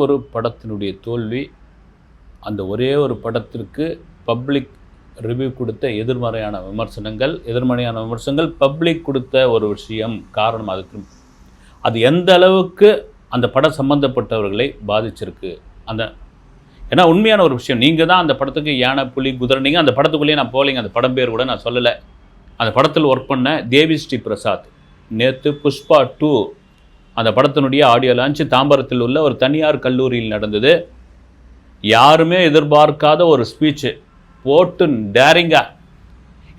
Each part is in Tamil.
ஒரு படத்தினுடைய தோல்வி அந்த ஒரே ஒரு படத்திற்கு பப்ளிக் ரிவ்யூ கொடுத்த எதிர்மறையான விமர்சனங்கள் எதிர்மறையான விமர்சனங்கள் பப்ளிக் கொடுத்த ஒரு விஷயம் காரணம் அதுக்கு அது எந்த அளவுக்கு அந்த படம் சம்பந்தப்பட்டவர்களை பாதிச்சிருக்கு? அந்த ஏன்னா உண்மையான ஒரு விஷயம் நீங்கள் தான் அந்த படத்துக்கு யானை புலி குதிரை நீங்கள் அந்த படத்துக்குள்ளேயே நான் போகலைங்க அந்த படம் பேர் கூட நான் சொல்லலை. அந்த படத்தில் ஒர்க் பண்ண தேவி ஸ்ரீ பிரசாத் நேற்று புஷ்பா டூ அந்த படத்தினுடைய ஆடியோ லான்ச் தாம்பரத்தில் உள்ள ஒரு தனியார் கல்லூரியில் நடந்தது. யாருமே எதிர்பார்க்காத ஒரு ஸ்பீச்சு போட்டு டேரிங்கா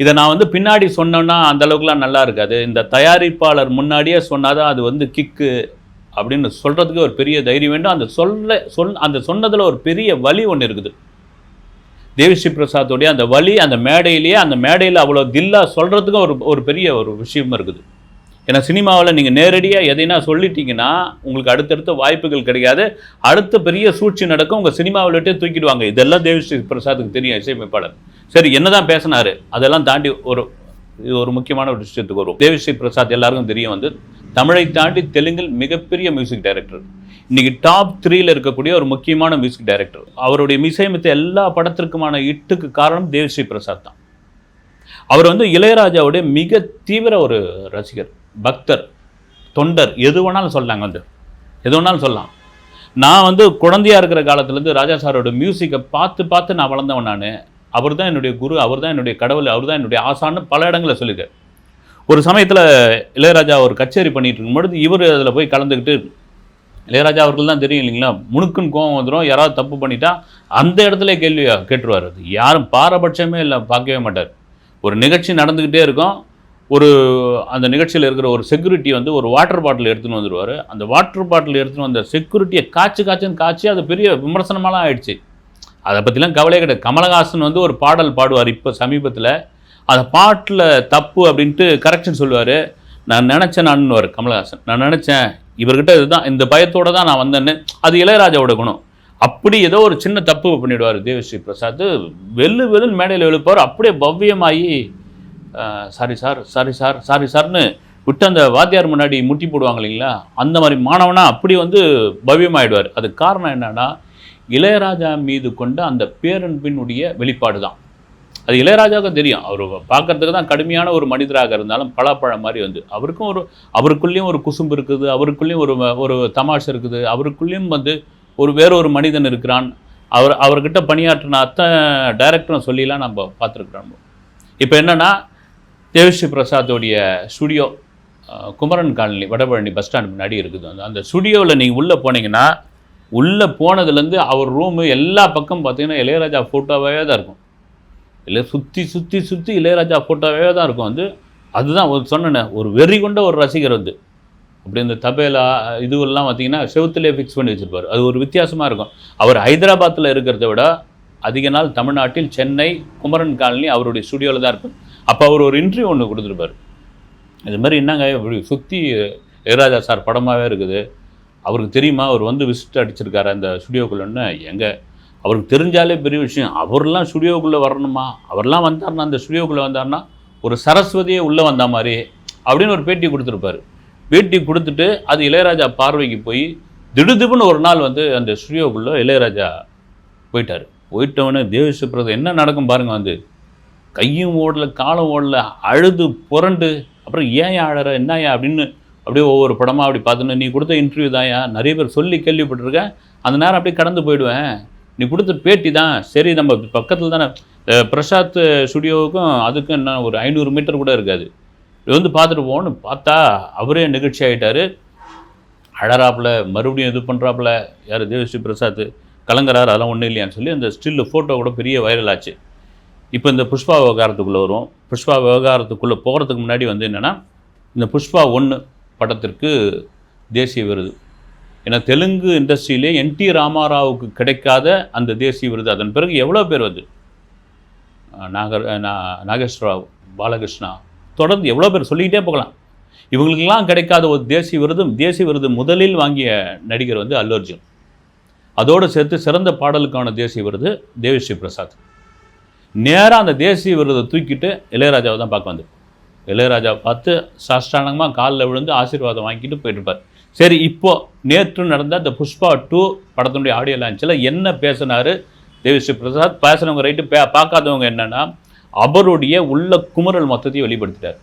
இதை நான் வந்து பின்னாடி சொன்னேன்னா அந்த அளவுக்குலாம் நல்லா இருக்காது. இந்த தயாரிப்பாளர் முன்னாடியே சொன்னாதான் அது வந்து கிக்கு அப்படின்னு சொல்கிறதுக்கு ஒரு பெரிய தைரியம் வேண்டும். அந்த சொல்ல சொல் அந்த சொன்னதில் ஒரு பெரிய வலி ஒன்று இருக்குது. தேவிஸ்ரீ பிரசாத்தோடைய அந்த வலி அந்த மேடையிலேயே அந்த மேடையில் அவ்வளோ தில்லாக சொல்கிறதுக்கும் ஒரு ஒரு பெரிய ஒரு விஷயம் இருக்குது. ஏன்னா சினிமாவில் நீங்கள் நேரடியாக எதைனா சொல்லிட்டீங்கன்னா உங்களுக்கு அடுத்தடுத்த வாய்ப்புகள் கிடைக்காது அடுத்த பெரிய சூழ்ச்சி நடக்கும் உங்கள் சினிமாவில் விட்டே தூக்கிடுவாங்க. இதெல்லாம் தேவிஸ்ரீ பிரசாத்துக்கு தெரியும் இசையமைப்பாளர். சரி என்னதான் பேசினாரு அதெல்லாம் தாண்டி ஒரு இது ஒரு முக்கியமான ஒரு விஷயத்துக்கு வரும் தேவிஸ்ரீ பிரசாத் எல்லாருக்கும் தெரியும் வந்து தமிழை தாண்டி தெலுங்கில் மிகப்பெரிய மியூசிக் டைரக்டர் இன்றைக்கி டாப் த்ரீயில் இருக்கக்கூடிய ஒரு முக்கியமான மியூசிக் டைரக்டர் அவருடைய இசையமைத்த எல்லா படத்திற்குமான இட்டுக்கு காரணம் தேவிஸ்ரீ பிரசாத் தான். அவர் வந்து இளையராஜாவுடைய மிக தீவிர ஒரு ரசிகர். பக்தர் தொண்டர் எது வேணாலும் சொல்லலாங்க வந்து. எது வேணாலும் சொல்லலாம். நான் வந்து குழந்தையாக இருக்கிற காலத்துலேருந்து ராஜா சாரோட மியூசிக்கை பார்த்து பார்த்து நான் வளர்ந்தவன் நான். அவர் தான் என்னுடைய குரு அவர் தான் என்னுடைய கடவுள் அவர் தான் என்னுடைய ஆசான்னு பல இடங்களில் சொல்லியிருக்காரு. ஒரு சமயத்தில் இளையராஜா ஒரு கச்சேரி பண்ணிகிட்டு இருக்கும்பொழுது இவர் அதில் போய் கலந்துக்கிட்டு இளையராஜா அவர்கள் தான் தெரியும் இல்லைங்களா? முணுக்குன்னு கோவம் வந்துடும் யாராவது தப்பு பண்ணிட்டா அந்த இடத்துல கேள்வி கேட்டுருவார். அது யாரும் பாரபட்சமே இல்லை பார்க்கவே மாட்டார். ஒரு நிகழ்ச்சி நடந்துக்கிட்டே இருக்கும். ஒரு அந்த நிகழ்ச்சியில் இருக்கிற ஒரு செக்யூரிட்டி வந்து ஒரு வாட்டர் பாட்டில் எடுத்துன்னு வந்துடுவார் அந்த வாட்டர் பாட்டில் எடுத்துன்னு வந்த செக்யூரிட்டியை காய்ச்சி காய்ச்சின்னு காய்ச்சி அது பெரிய விமர்சனமாலாம் ஆயிடுச்சு. அதை பற்றிலாம் கவலையே கிடையாது. கமலஹாசன் வந்து ஒரு பாடல் பாடுவார் இப்போ சமீபத்தில். அந்த பாட்டில் தப்பு அப்படின்ட்டு கரெக்ஷன் சொல்லுவார். நான் நினச்சேன் நான்னுவார் கமலஹாசன். நான் நினச்சேன் இவர்கிட்ட இதுதான் இந்த பயத்தோடு தான் நான் வந்தேன்னு அது இளையராஜாவோட குணம். அப்படி ஏதோ ஒரு சின்ன தப்பு பண்ணிவிடுவார் தேவஸ்ரீ பிரசாத். வெள்ளு வெள்ளுன்னு மேடையில் எழுப்பார். அப்படியே பவ்யமாகி sorry sir sorry sir sorry சார்னு விட்டு அந்த வாத்தியார் முன்னாடி முட்டி போடுவாங்க இல்லைங்களா? அந்த மாதிரி மாணவனா அப்படி வந்து பவ்யமாயிடுவார். அதுக்கு காரணம் என்னன்னா இளையராஜா மீது கொண்ட அந்த பேரன்பினுடைய வெளிப்பாடு தான் அது இளையராஜாவுக்கும் தெரியும். அவர் பார்க்கறதுக்கு தான் கடுமையான ஒரு மனிதராக இருந்தாலும் பழப்பழம் மாதிரி வந்து. அவருக்கும் ஒரு அவருக்குள்ளேயும் ஒரு குசும்பு இருக்குது அவருக்குள்ளேயும் ஒரு ஒரு தமாஷ் இருக்குது அவருக்குள்ளேயும் வந்து ஒரு வேற ஒரு மனிதன் இருக்கிறான். அவர் அவர்கிட்ட பணியாற்றின அத்தனை டைரக்டரும் சொல்லிலாம் நம்ம பார்த்துருக்குறோம். இப்போ என்னென்னா Devi Sri பிரசாத்தோடைய studio Kumaran colony Vadapalani bus stand முன்னாடி இருக்குது. அந்த அந்த ஸ்டுடியோவில் நீங்கள் உள்ளே போனீங்கன்னா உள்ளே போனதுலேருந்து அவர் ரூமு எல்லா பக்கம் பார்த்தீங்கன்னா இளையராஜா ஃபோட்டோவே தான் இருக்கும். இல்லை சுற்றி சுற்றி சுற்றி இளையராஜா ஃபோட்டோவே தான் இருக்கும். வந்து அதுதான் ஒரு சொன்னேனே ஒரு வெறி கொண்ட ஒரு ரசிகர் வந்து. அப்படி இந்த தபேலா இதுவெல்லாம் பார்த்தீங்கன்னா செவத்துலேயே ஃபிக்ஸ் பண்ணி வச்சுருப்பார். அது ஒரு வித்தியாசமாக இருக்கும். அவர் ஹைதராபாத்தில் இருக்கிறத விட அதிக நாள் தமிழ்நாட்டில் சென்னை குமரன் காலனி அவருடைய ஸ்டுடியோவில் தான் இருக்கும். அப்போ அவர் ஒரு இன்டர்வியூ ஒன்று கொடுத்துருப்பார். இது மாதிரி என்னங்க இப்படி சுற்றி இளையராஜா சார் படமாகவே இருக்குது. அவருக்கு தெரியுமா அவர் வந்து விசிட் அடிச்சிருக்காரு அந்த ஸ்டுடியோக்குள்ளன்னு எங்கே? அவருக்கு தெரிஞ்சாலே பெரிய விஷயம். அவர்லாம் ஸ்டுடியோக்குள்ளே வரணுமா? அவர்லாம் வந்தார்னா அந்த ஸ்டுடியோக்குள்ளே வந்தார்னா ஒரு சரஸ்வதியே உள்ளே வந்த மாதிரி அப்படின்னு ஒரு பேட்டி கொடுத்துருப்பாரு. பேட்டி கொடுத்துட்டு அது இளையராஜா பார்வைக்கு போய் திடுதிப்புன்னு ஒரு நாள் வந்து அந்த ஸ்டுடியோக்குள்ளே இளையராஜா போயிட்டார். போயிட்டவொடனே தேவசுப்ரதம் என்ன நடக்கும் பாருங்கள் வந்து. கையும் ஓடல காலம் ஓடல அழுது புரண்டு அப்புறம் ஏன் அழற? என்னயா அப்படின்னு அப்படியே ஒவ்வொரு படமாக அப்படி பார்த்துன்னு நீ கொடுத்த இன்டர்வியூ தான்யா நிறைய பேர் சொல்லி கேள்விப்பட்டிருக்கேன். அந்த நேரம் அப்படியே கடந்து போயிடுவேன். நீ கொடுத்த பேட்டி தான் சரி நம்ம பக்கத்தில் தானே பிரசாத் ஸ்டுடியோவுக்கும் அதுக்கும் என்ன ஒரு ஐநூறு மீட்டர் கூட இருக்காது. இது வந்து பார்த்துட்டு போகணும்னு பார்த்தா அவரே நிகழ்ச்சி ஆகிட்டார் அழறாப்புல மறுபடியும் இது பண்ணுறாப்புல யார் தேவஸ்ரீ பிரசாத் கலங்குறாரு அதெல்லாம் ஒன்றும் இல்லையான்னு சொல்லி அந்த ஸ்டில்லு ஃபோட்டோ கூட பெரிய வைரல் ஆச்சு. இப்போ இந்த புஷ்பா விவகாரத்துக்குள்ளே வரும் புஷ்பா விவகாரத்துக்குள்ளே போகிறதுக்கு முன்னாடி வந்து என்னென்னா இந்த புஷ்பா ஒன்று படத்திற்கு தேசிய விருது. ஏன்னா தெலுங்கு இண்டஸ்ட்ரியிலே என் டி ராமாராவுக்கு கிடைக்காத அந்த தேசிய விருது. அதன் பிறகு எவ்வளோ பேர் வந்து? நாகர் அஹ் பாலகிருஷ்ணா தொடர்ந்து எவ்வளோ பேர் சொல்லிக்கிட்டே போகலாம். இவங்களுக்கெல்லாம் கிடைக்காத ஒரு தேசிய விருது தேசிய விருது முதலில் வாங்கிய நடிகர் வந்து அல்லு அர்ஜுன். அதோடு சேர்த்து சிறந்த பாடலுக்கான தேசிய விருது தேவிஸ்ரீ பிரசாத். நேராக அந்த தேசிய விருதை தூக்கிட்டு இளையராஜாவை தான் பார்க்க வந்து இளையராஜாவை பார்த்து சாஷ்டானகமாக காலில் விழுந்து ஆசீர்வாதம் வாங்கிட்டு போயிட்டுருப்பார் சரி இப்போது நேற்று நடந்த அந்த புஷ்பா டூ படத்தினுடைய ஆடியோ லான்ச்சில் என்ன பேசினார் தேவிஸ்ரீ பிரசாத்? பேசுனவங்க ரைட்டு பே பார்க்காதவங்க என்னென்னா அவருடைய உள்ள குமுறல் மொத்தத்தையும் வெளிப்படுத்திட்டார்.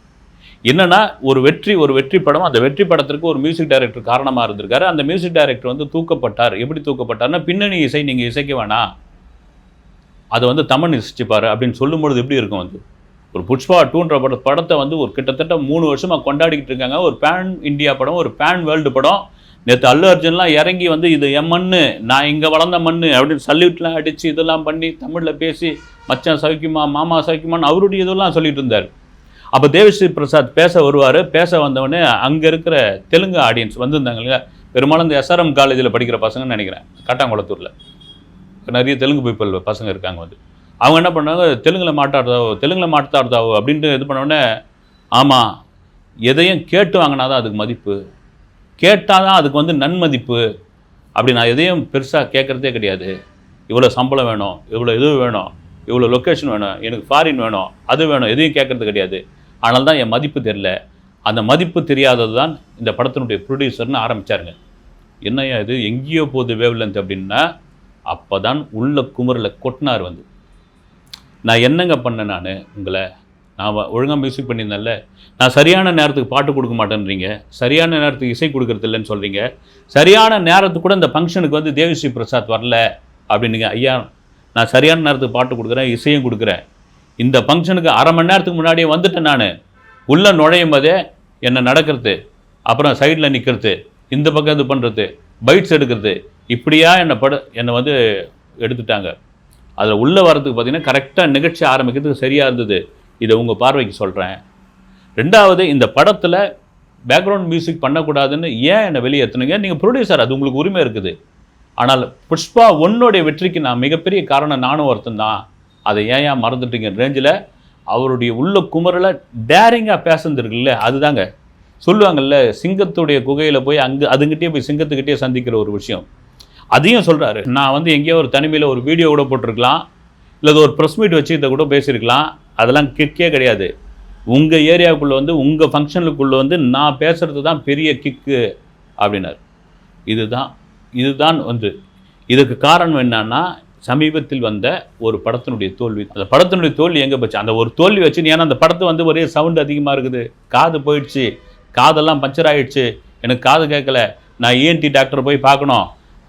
என்னென்னா ஒரு வெற்றி ஒரு வெற்றி படம் அந்த வெற்றி படத்திற்கு ஒரு மியூசிக் டைரக்டர் காரணமாக இருந்திருக்காரு. அந்த மியூசிக் டைரக்டர் வந்து தூக்கப்பட்டார். எப்படி தூக்கப்பட்டார்னா பின்னணி இசை நீங்கள் இசைக்க வேணாம். அதை வந்து தமன் நிசிச்சுப்பார் அப்படின்னு சொல்லும்பொழுது எப்படி இருக்கும் வந்து ஒரு புஷ்பா டூன்ற பட படத்தை வந்து ஒரு கிட்டத்தட்ட மூணு வருஷமாக கொண்டாடிக்கிட்டு இருக்காங்க. ஒரு பேன் இந்தியா படம் ஒரு பேன் வேர்ல்டு படம். நேற்று அல்லு அர்ஜுன்லாம் இறங்கி வந்து இது என் மண் நான் இங்கே வளர்ந்த மண்ணு அப்படின்னு சல்யூட்லாம் அடித்து இதெல்லாம் பண்ணி தமிழில் பேசி மச்சான் சவிக்குமா மாமா சவிக்குமான்னு அவருடைய இதெல்லாம் சொல்லிட்டு இருந்தார். அப்போ தேவிஸ்ரீ பிரசாத் பேச வருவார். பேச வந்தவொடனே அங்கே இருக்கிற தெலுங்கு ஆடியன்ஸ் வந்திருந்தாங்க இல்லையா? பெரும்பாலும் இந்த எஸ்ஆர்எம் காலேஜில் படிக்கிற பசங்கன்னு நினைக்கிறேன். காட்டாங்குளத்தூரில். நிறைய தெலுங்கு பீப்பிள் பசங்க இருக்காங்க வந்து. அவங்க என்ன பண்ணாங்க? தெலுங்கில் மாட்டாடுதாவோ தெலுங்கில் மாட்டாடுதாவோ அப்படின்ட்டு இது பண்ணோடனே ஆமாம் எதையும் கேட்டு வாங்கினா தான் அதுக்கு மதிப்பு. கேட்டால் தான் அதுக்கு வந்து நன்மதிப்பு. அப்படி நான் எதையும் பெருசாக கேட்குறதே கிடையாது. இவ்வளோ சம்பளம் வேணும் இவ்வளோ இது வேணும் இவ்வளோ லொக்கேஷன் வேணும் எனக்கு ஃபாரின் வேணும் அது வேணும் எதையும் கேட்குறது கிடையாது. ஆனால் தான் என் மதிப்பு தெரில அந்த மதிப்பு தெரியாதது தான் இந்த படத்தினுடைய ப்ரொடியூசர்னு ஆரம்பித்தாருங்க என்னையா இது? எங்கேயோ போகுது வேவ்லென்த் அப்படின்னா அப்போ தான் உள்ள குமரில் கொட்டினார் வந்து. நான் என்னங்க பண்ணேன் நான்? உங்களை நான் ஒழுங்காக மியூசிக் பண்ணியிருந்தேன்ல. நான் சரியான நேரத்துக்கு பாட்டு கொடுக்க மாட்டேன்றீங்க. சரியான நேரத்துக்கு இசை கொடுக்கறதில்லன்னு சொல்கிறீங்க சரியான நேரத்துக்கு கூட இந்த ஃபங்க்ஷனுக்கு வந்து தேவிஸ்ரீ பிரசாத் வரல அப்படின்னுங்க ஐயா நான் சரியான நேரத்துக்கு பாட்டு கொடுக்குறேன் இசையும் கொடுக்குறேன். இந்த ஃபங்க்ஷனுக்கு அரை மணி நேரத்துக்கு முன்னாடியே வந்துட்டேன் நான். உள்ளே நுழையும் போதே என்னை நடக்கிறது அப்புறம் சைடில் நிற்கிறது இந்த பக்கம் இது பண்ணுறது பைட்ஸ் எடுக்கிறது இப்படியா என்னை பட என்னை வந்து எடுத்துட்டாங்க. அதில் உள்ளே வரதுக்கு பார்த்தீங்கன்னா கரெக்டாக நிகழ்ச்சி ஆரம்பிக்கிறதுக்கு சரியாக இருந்தது. இதை உங்கள் பார்வைக்கு சொல்கிறேன் ரெண்டாவது இந்த படத்தில் பேக்ரவுண்ட் மியூசிக் பண்ணக்கூடாதுன்னு ஏன் என்னை வெளியேற்றுனீங்க நீங்கள் ப்ரொடியூசர் அது உங்களுக்கு உரிமை இருக்குது. ஆனால் புஷ்பா ஒன்னுடைய வெற்றிக்கு நான் மிகப்பெரிய காரணம் நானும் ஒருத்தன் தான். அதை ஏன் ஏன் மறந்துட்டீங்க? ரேஞ்சில் அவருடைய உள்ள குமரலை டேரிங்காக பேசுனது அதுதாங்க. சொல்லுவாங்கல்ல சிங்கத்துடைய குகையில் போய் அங்கே அதுங்கிட்டே போய் சிங்கத்துக்கிட்டே சந்திக்கிற ஒரு விஷயம். அதையும் சொல்கிறாரு நான் வந்து எங்கேயோ ஒரு தனிமையில் ஒரு வீடியோ கூட போட்டிருக்கலாம். இல்லை ஒரு ப்ரெஸ் மீட் வச்சு இதை கூட பேசியிருக்கலாம். அதெல்லாம் கிக்கே கிடையாது. உங்கள் ஏரியாவுக்குள்ளே வந்து உங்கள் ஃபங்க்ஷனுக்குள்ளே வந்து நான் பேசுகிறது தான் பெரிய கிக்கு அப்படின்னார். இதுதான் இதுதான் வந்து இதுக்கு காரணம் என்னன்னா சமீபத்தில் வந்த ஒரு படத்தினுடைய தோல்வி. அந்த படத்தினுடைய தோல்வி எங்கே போச்சு? அந்த ஒரு தோல்வி வச்சு ஏன்னா அந்த படத்தை வந்து ஒரே சவுண்ட் அதிகமாக இருக்குது. காது போயிடுச்சு. காதெல்லாம் பஞ்சர் ஆகிடுச்சு எனக்கு காது கேட்கல. நான் ஏஎன்டி டாக்டர் போய் பார்க்கணும்.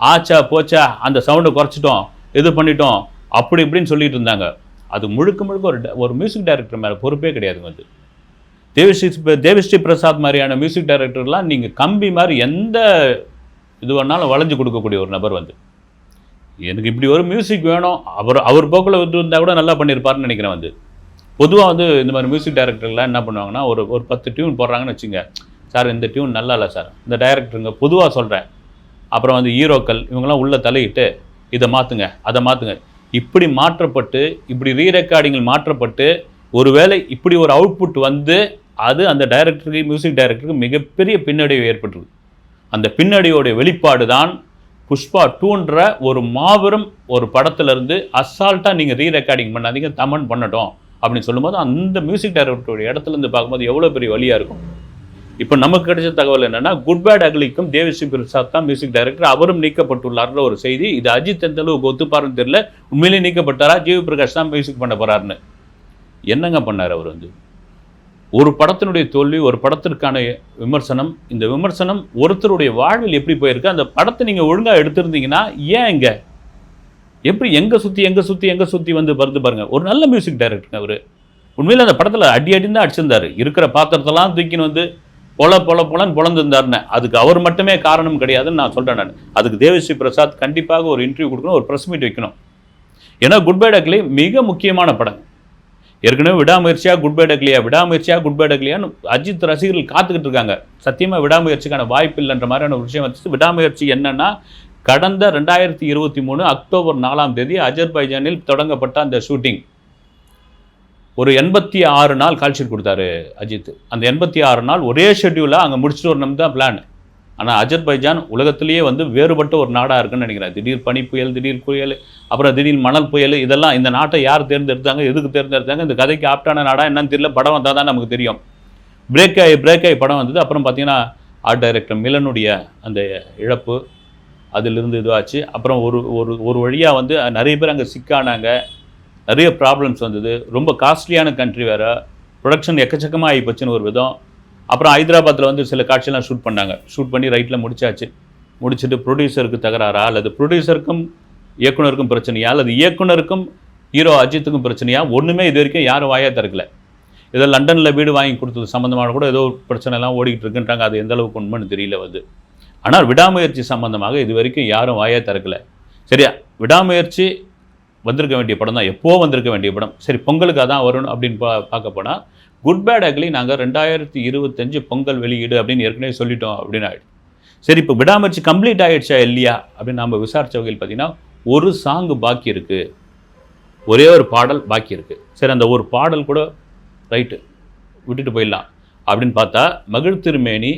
ஆச்சா போச்சா அந்த சவுண்டை குறைச்சிட்டோம் இது பண்ணிட்டோம் அப்படி இப்படின்னு சொல்லிட்டு இருந்தாங்க. அது முழுக்க முழுக்க ஒரு ஒரு மியூசிக் டைரக்டர் மேலே பொறுப்பே கிடையாதுங்க வந்து. தேவிஸ்ரீ தேவிஸ்ரீ பிரசாத் மாதிரியான மியூசிக் டைரக்டர்லாம் நீங்கள் கம்பி மாதிரி எந்த இது வேணாலும் வளைஞ்சு கொடுக்கக்கூடிய ஒரு நபர் வந்து. எனக்கு இப்படி ஒரு மியூசிக் வேணும் அவர் அவர் போக்கில் வந்து இருந்தால் கூட நல்லா பண்ணியிருப்பாருன்னு நினைக்கிறேன் வந்து. பொதுவாக வந்து இந்த மாதிரி மியூசிக் டைரக்டர்லாம் என்ன பண்ணுவாங்கன்னா ஒரு ஒரு பத்து டியூன் போடுறாங்கன்னு வச்சுங்க. சார் இந்த டியூன் நல்லா இல்லை சார். இந்த டைரக்டருங்க பொதுவாக சொல்கிறேன் அப்புறம் வந்து ஹீரோக்கள் இவங்கெல்லாம் உள்ளே தலையிட்டு இதை மாற்றுங்க அதை மாற்றுங்க இப்படி மாற்றப்பட்டு இப்படி ரீ ரெக்கார்டிங்கில் மாற்றப்பட்டு ஒருவேளை இப்படி ஒரு அவுட்புட் வந்து அது அந்த டைரக்டருக்கு மியூசிக் டைரக்டருக்கு மிகப்பெரிய பின்னடைவு ஏற்பட்டுருது. அந்த பின்னடையோடைய வெளிப்பாடு தான் புஷ்பா டூன்ற ஒரு மாபெரும் ஒரு படத்துலேருந்து அசால்ட்டாக நீங்கள் ரீ ரெக்கார்டிங் பண்ணாதீங்க தமன் பண்ணட்டும் அப்படின்னு சொல்லும்போது அந்த மியூசிக் டைரக்டருடைய இடத்துலேருந்து பார்க்கும்போது எவ்வளோ பெரிய வழியாக இருக்கும். இப்போ நமக்கு கிடைச்ச தகவல் என்னன்னா குட் பேட் அக்லிக்கும் தேவிஸ்ரீ பிரசாத் தான் மியூசிக் டைரக்டர் அவரும் நீக்கப்பட்டுள்ளார்ன்ற ஒரு செய்தி. இது அஜித் எந்த அளவுக்கு ஒத்துப்பாருன்னு தெரியல. உண்மையிலேயே நீக்கப்பட்டாரா? ஜீவி பிரகாஷ் தான் மியூசிக் பண்ண போறாருன்னு. என்னங்க பண்ணார் அவர் வந்து? ஒரு படத்தினுடைய தோல்வி ஒரு படத்திற்கான விமர்சனம். இந்த விமர்சனம் ஒருத்தருடைய வாழ்வில் எப்படி போயிருக்கு? அந்த படத்தை நீங்கள் ஒழுங்காக எடுத்திருந்தீங்கன்னா ஏன் இங்கே? எப்படி எங்கே சுற்றி எங்கே சுற்றி எங்கே சுற்றி வந்து வருது பாருங்கள் ஒரு நல்ல மியூசிக் டைரக்டருங்க அவர். உண்மையில் அந்த படத்தில் அடி அடி தான் அடிச்சிருந்தார். இருக்கிற பாத்திரத்தெல்லாம் தூக்கின்னு வந்து பொல பொல பொலன்னு பொழந்திருந்தாருன்னு அதுக்கு அவர் மட்டுமே காரணம் கிடையாதுன்னு நான் சொல்கிறேன் நான். அதுக்கு தேவஸ்ரீ பிரசாத் கண்டிப்பாக ஒரு இன்டர்வியூ கொடுக்கணும் ஒரு ப்ரெஸ் மீட் வைக்கணும். ஏன்னா குட் பை டக்லி மிக முக்கியமான படம். ஏற்கனவே விடாமுயற்சியா குட் பை டக்லியா விடாமுயற்சியாக குட் பை டக்லியான்னு அஜித் ரசிகர்கள் காத்துக்கிட்டு இருக்காங்க. சத்தியமாக விடாமுயற்சிக்கான வாய்ப்பு இல்லைன்ற மாதிரியான ஒரு விஷயம் வச்சு விடாமுயற்சி என்னன்னா கடந்த ரெண்டாயிரத்தி இருபத்தி மூணு அக்டோபர் நாலாம் தேதி அஜர்பைஜானில் தொடங்கப்பட்ட அந்த ஷூட்டிங் ஒரு எண்பத்தி ஆறு நாள் கால்ஷீட் கொடுத்தாரு அஜித். அந்த எண்பத்தி ஆறு நாள் ஒரே ஷெட்யூலாக அங்கே முடிச்சுட்டு வரணும் தான் பிளான் ஆனால் அஜர்பைஜான் உலகத்திலேயே வந்து வேறுபட்ட ஒரு நாடாக இருக்குன்னு நினைக்கிறேன். திடீர் பனி புயல் திடீர் புயல் அப்புறம் திடீர் மணல் புயல் இதெல்லாம் இந்த நாட்டை யார் தேர்ந்தெடுத்தாங்க எதுக்கு தேர்ந்தெடுத்தாங்க இந்த கதைக்கு ஆப்டான நாடா என்னன்னு தெரியல. படம் வந்தால் தான் நமக்கு தெரியும். பிரேக் ஆகி பிரேக் ஆகி படம் வந்தது. அப்புறம் பார்த்தீங்கன்னா ஆர்ட் டைரக்டர் மிலனுடைய அந்த இழப்பு அதிலிருந்து இதுவாச்சு. அப்புறம் ஒரு ஒரு ஒரு வழியாக வந்து நிறைய பேர் அங்கே சிக்கானாங்க. நிறைய ப்ராப்ளம்ஸ் வந்தது. ரொம்ப காஸ்ட்லியான கண்ட்ரி வேறு. ப்ரொடக்ஷன் எக்கச்சக்கமாக ஆகி போச்சுன்னு ஒரு விதம். அப்புறம் ஹைதராபாத்தில் வந்து சில காட்சியெல்லாம் ஷூட் பண்ணாங்க. ஷூட் பண்ணி ரைட்டில் முடிச்சாச்சு. முடிச்சுட்டு ப்ரொடியூசருக்கு தகராறா? அல்லது ப்ரொடியூசருக்கும் இயக்குனருக்கும் பிரச்சனையா? அல்லது இயக்குனருக்கும் ஹீரோ அஜித்துக்கும் பிரச்சனையா? ஒன்றுமே இது வரைக்கும் யாரும் வாயாக திறக்கல. ஏதோ லண்டனில் வீடு வாங்கி கொடுத்தது சம்மந்தமான கூட ஏதோ பிரச்சனைலாம் ஓடிக்கிட்டு இருக்குன்றாங்க. அது எந்த அளவுக்கு உண்மைன்னு தெரியல வந்து. ஆனால் விடாமுயற்சி சம்மந்தமாக இது வரைக்கும் யாரும் வாயாக திறக்கல. சரியா? விடாமுயற்சி வந்திருக்க வேண்டிய படம் தான் எப்போ வந்திருக்க வேண்டிய படம். சரி பொங்கலுக்கு அதான் வரும் அப்படின்னு பா பார்க்க போனால் குட் பேட் அக்லி நாங்கள் ரெண்டாயிரத்தி இருபத்தஞ்சு பொங்கல் வெளியீடு அப்படின்னு ஏற்கனவே சொல்லிட்டோம் அப்படின்னு ஆயிடுச்சு. சரி இப்போ விடாமச்சு கம்ப்ளீட் ஆகிடுச்சா இல்லையா அப்படின்னு நம்ம விசாரித்த வகையில் பார்த்தீங்கன்னா ஒரு சாங்கு பாக்கி இருக்குது ஒரே ஒரு பாடல் பாக்கி இருக்குது சரி அந்த ஒரு பாடல் கூட ரைட்டு விட்டுட்டு போயிடலாம் அப்படின்னு பார்த்தா மகிழ் திருமேனி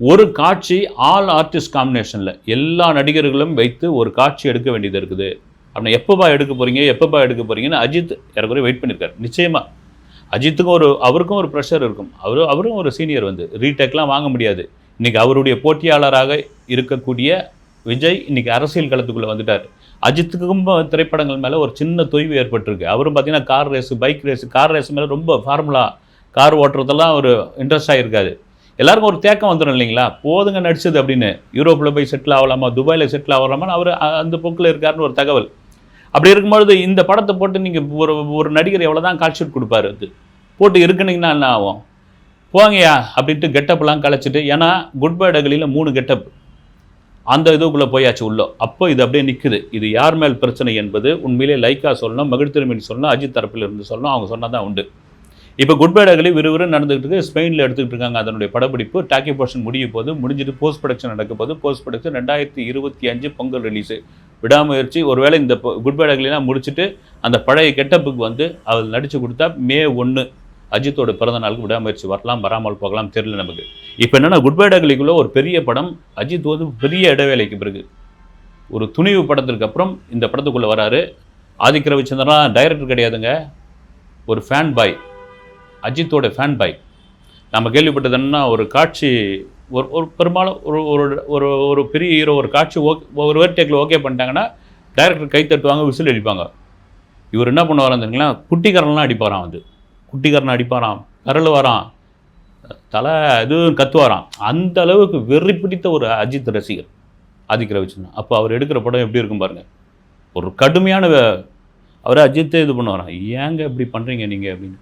ஒரு காட்சி ஆல் ஆர்டிஸ்ட் காம்பினேஷனில் எல்லா நடிகர்களும் வைத்து ஒரு காட்சி எடுக்க வேண்டியது இருக்குது. அப்படின்னா எப்போப்பா எடுக்க போகிறீங்க எப்போப்பா எடுக்க போகிறீங்கன்னு அஜித் ஏறக்குறைய வெயிட் பண்ணியிருக்காரு நிச்சயமாக அஜித்துக்கும் ஒரு அவருக்கும் ஒரு ப்ரெஷர் இருக்கும். அவரு அவரும் ஒரு சீனியர் வந்து. ரீடெக்லாம் வாங்க முடியாது. இன்றைக்கி அவருடைய போட்டியாளராக இருக்கக்கூடிய விஜய் இன்றைக்கி அரசியல் களத்துக்குள்ளே வந்துட்டார். அஜித்துக்கும் திரைப்படங்கள் மேலே ஒரு சின்ன தொய்வு ஏற்பட்டிருக்கு. அவரும் பார்த்தீங்கன்னா car race bike race car race மேலே ரொம்ப ஃபார்முலா கார் ஓட்டுறதெல்லாம் ஒரு இன்ட்ரெஸ்ட் இருக்காது எல்லாருக்கும் ஒரு தேக்கம் வந்துடும் இல்லைங்களா? போதுங்க நடிச்சது அப்படின்னு. யூரோப்பில் போய் செட்டில் ஆகலாமா? துபாயில் செட்டில் ஆகலாமா அவர் அந்த போக்கில் இருக்காருன்னு ஒரு தகவல். அப்படி இருக்கும்பொழுது இந்த படத்தை போட்டு நீங்கள் ஒரு ஒரு நடிகர் எவ்வளோ தான் கால் ஷீட் கொடுப்பாரு அது போட்டு இருக்குனீங்கன்னா என்ன ஆகும்? போங்கயா அப்படின்ட்டு கெட்டப்லாம் கலைச்சிட்டு ஏன்னா குட் பை டகலியில் மூணு கெட்டப் அந்த இதுக்குள்ளே போயாச்சு உள்ளோ. அப்போ இது அப்படியே நிற்குது இது யார் மேல் பிரச்சனை என்பது உண்மையிலே லைக்கா சொல்லணும் மகிழ் சொல்லணும் அஜித் தரப்பில் இருந்து சொல்லணும் அவங்க சொன்னால் தான் உண்டு. இப்போ குட் பை டகலி விறுவிறு நடந்துகிட்டு இருக்கு. ஸ்பெயினில் எடுத்துக்கிட்டு இருக்காங்க அதனுடைய படப்பிடிப்பு. டாக்கி போர்ஷன் முடிய போது முடிஞ்சிட்டு போஸ்ட் ப்ரொடக்ஷன் நடக்க போது போஸ்ட் ப்ரொடக்ஷன் ரெண்டாயிரத்தி இருபத்தி அஞ்சு பொங்கல் ரிலீஸு விடாமுயற்சி ஒருவேளை இந்த குட் பை முடிச்சுட்டு அந்த பழைய கெட்டப்புக்கு வந்து அவர் நடித்து கொடுத்தா மே ஒன்று அஜித்தோட பிறந்த நாளுக்கு விடாமுயற்சி வரலாம் வராமல் போகலாம் தெரியல நமக்கு. இப்போ என்னென்னா குட் பை ஒரு பெரிய படம் அஜித் வந்து பெரிய இடைவேளைக்கு பிறகு. ஒரு துணிவு படத்திற்கு அப்புறம் இந்த படத்துக்குள்ளே வராரு. ஆதிக்க ரவிச்சந்திரன் டைரக்டர் கிடையாதுங்க. ஒரு ஃபேன் பாய் அஜித்தோட ஃபேன் பாய் நம்ம கேள்விப்பட்டது என்னன்னா ஒரு காட்சி ஒரு ஒரு பெரும்பாலும் ஒரு ஒரு ஒரு ஒரு பெரிய ஹீரோ ஒரு காட்சி ஓகே ஒரு வேர் டேக்கில் ஓகே பண்ணிட்டாங்கன்னா டைரக்டர் கை தட்டுவாங்க விசில் அடிப்பாங்க. இவர் என்ன பண்ணுவார் தெரியுங்களா? குட்டிக்கரன்லாம் அடிப்பாராம் வந்து. குட்டிக்கரன் அடிப்பாராம். கரல் வரான். தலை இதுவும் கத்துவாராம். அந்த அளவுக்கு வெறி பிடித்த ஒரு அஜித் ரசிகர் ஆதிக்க ரவிச்சந்திரன். அப்போ அவர் எடுக்கிற படம் எப்படி இருக்கும் பாருங்கள் ஒரு கடுமையான வே- அவரை அஜித்தே இது பண்ணுவாராம். ஏங்க இப்படி பண்ணுறீங்க நீங்கள் அப்படின்னு.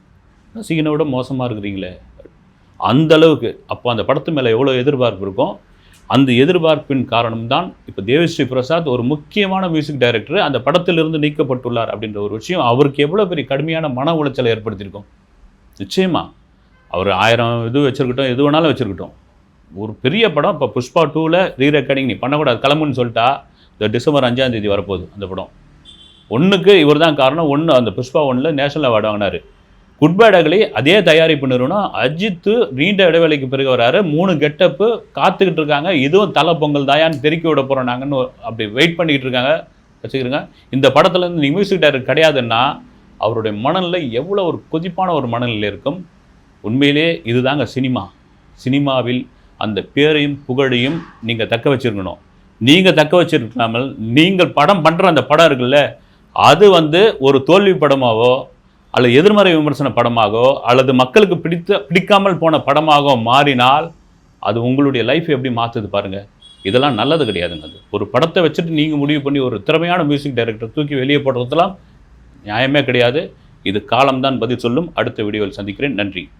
ரசிகனை விட மோசமாக இருக்கிறீங்களே. அந்த அளவுக்கு. அப்போ அந்த படத்து மேலே எவ்வளோ எதிர்பார்ப்பு இருக்கும் அந்த எதிர்பார்ப்பின் காரணம்தான் இப்போ தேவிஸ்ரீ பிரசாத் ஒரு முக்கியமான மியூசிக் டைரக்டர் அந்த படத்திலிருந்து நீக்கப்பட்டுள்ளார் அப்படின்ற ஒரு விஷயம் அவருக்கு எவ்வளோ பெரிய கடுமையான மன உளைச்சலை ஏற்படுத்தியிருக்கும். நிச்சயமாக அவர் ஆயிரம் இது வச்சுருக்கட்டும் எது வேணாலும் வச்சுருக்கட்டும். ஒரு பெரிய படம் இப்போ புஷ்பா டூவில் ரீ ரெக்கார்டிங் நீ பண்ணக்கூடாது கிளம்புன்னு சொல்லிட்டா இந்த டிசம்பர் அஞ்சாம் தேதி வரப்போகுது அந்த படம். ஒன்றுக்கு இவர் தான் காரணம் ஒன்று அந்த புஷ்பா ஒன்றில் நேஷனல் அவார்டு வாங்கினார். குட் பேட் அகலி அதே தயாரிப்பு நிறுவனம் அஜித்து நீண்ட இடைவேளைக்கு பிறகு வராரு. மூணு கெட்டப்பு காத்துக்கிட்டு இருக்காங்க. இதுவும் தலை பொங்கல் தாயான்னு தெருக்கி விட போகிறோம் நாங்கன்னு அப்படி வெயிட் பண்ணிக்கிட்டு இருக்காங்க. வச்சுக்கிறோங்க இந்த படத்துல இருந்து நீங்கள் மியூசிக் டைரக்டர் கிடையாதுன்னா அவருடைய மனநிலை எவ்வளோ ஒரு கொதிப்பான ஒரு மனநிலை இருக்கும். உண்மையிலே இதுதாங்க சினிமா. சினிமாவில் அந்த பேரையும் புகழையும் நீங்கள் தக்க வச்சிருக்கணும். நீங்கள் தக்க வச்சிருக்காமல் நீங்கள் படம் பண்ணுற அந்த படம் இருக்குல்ல அது வந்து ஒரு தோல்வி படமாவோ அல்லது எதிர்மறை விமர்சன படமாகவோ அல்லது மக்களுக்கு பிடித்த பிடிக்காமல் போன படமாகவோ மாறினால் அது உங்களுடைய லைஃப் எப்படி மாற்றுது பாருங்கள் இதெல்லாம் நல்லது கிடையாதுங்க அது. ஒரு படத்தை வச்சுட்டு நீங்கள் முடிவு பண்ணி ஒரு திறமையான மியூசிக் டைரக்டர் தூக்கி வெளியே போடுறதுலாம் நியாயமே கிடையாது. இது காலம்தான் பதில் சொல்லும். அடுத்த வீடியோவில் சந்திக்கிறேன். நன்றி.